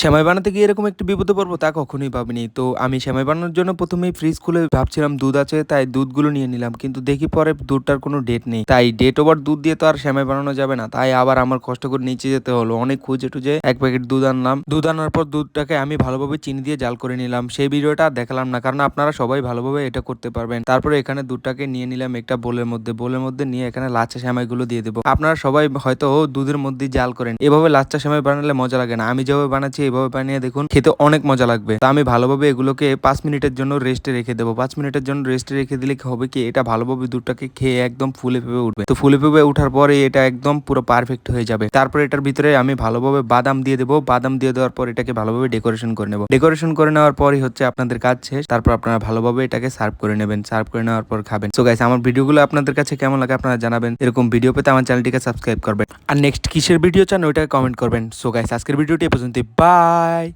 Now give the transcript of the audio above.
সেমাই বানাতে গিয়ে এরকম একটি বিপদে পড়ব তা কখনোই ভাবিনি। তো আমি সেমাই বানানোর জন্য প্রথমেই ফ্রিজ খুলে ভাবছিলাম দুধ আছে, তাই দুধগুলো নিয়ে নিলাম। কিন্তু দেখি পরে দুধটার কোনো ডেট নেই। তাই ডেট ওভার দুধ দিয়ে তো আর সেমাই বানানো যাবে না। তাই আবার আমার কষ্ট করে নিচে যেতে হলো। অনেক খুঁজে টুজে এক প্যাকেট দুধ আনলাম। দুধ আনার পর দুধটাকে আমি ভালোভাবে চিনি দিয়ে জাল করে নিলাম। সেই ভিডিওটা দেখালাম না, কারণ আপনারা সবাই ভালোভাবে এটা করতে পারবেন। তারপরে এখানে দুধটাকে নিয়ে নিলাম একটা বোলের মধ্যে। বোলের মধ্যে নিয়ে এখানে লাচ্চা সেমাইগুলো দিয়ে দেবো। আপনারা সবাই হয়তো দুধের মধ্যে জাল করেন। এভাবে লাচ্চা সেমাই বানালে মজা লাগে না। আমি যেভাবে বানাচ্ছি এভাবে বানিয়ে দেখুন, খেতে অনেক মজা লাগবে। তা আমি ভালোভাবে এগুলোকে পাঁচ মিনিটের জন্য রেস্টে রেখে দেবো। পাঁচ মিনিটের জন্য রেস্টে রেখে দিলে হবে কি, এটা ভালোভাবে দুধটাকে খেয়ে একদম ফুলে ফেপে উঠবে। তো ফুলে ফেপে উঠার পরে এটা একদম পুরো পারফেক্ট হয়ে যাবে। তারপর এটার ভিতরে আমি ভালোভাবে বাদাম দিয়ে দেবো। বাদাম দিয়ে দেওয়ার পর এটাকে ভালোভাবে ডেকোরেশন করে নেব। ডেকোরেশন করে নেওয়ার পরই হচ্ছে আপনাদের কাজ শেষ। তারপর আপনারা ভালোভাবে এটাকে সার্ভ করে নেবেন। সার্ভ করে নেওয়ার পর খাবেন। সো গাইস আমার ভিডিওগুলো আপনাদের কাছে কেমন লাগে আপনারা জানাবেন। এরকম ভিডিও পেতে আমার চ্যানেলটিকে সাবস্ক্রাইব করবেন। আর নেক্সট কিসের ভিডিও চান ওইটাকে কমেন্ট করবেন। সো গাইস আজকের ভিডিওটি এ পর্যন্ত Bye.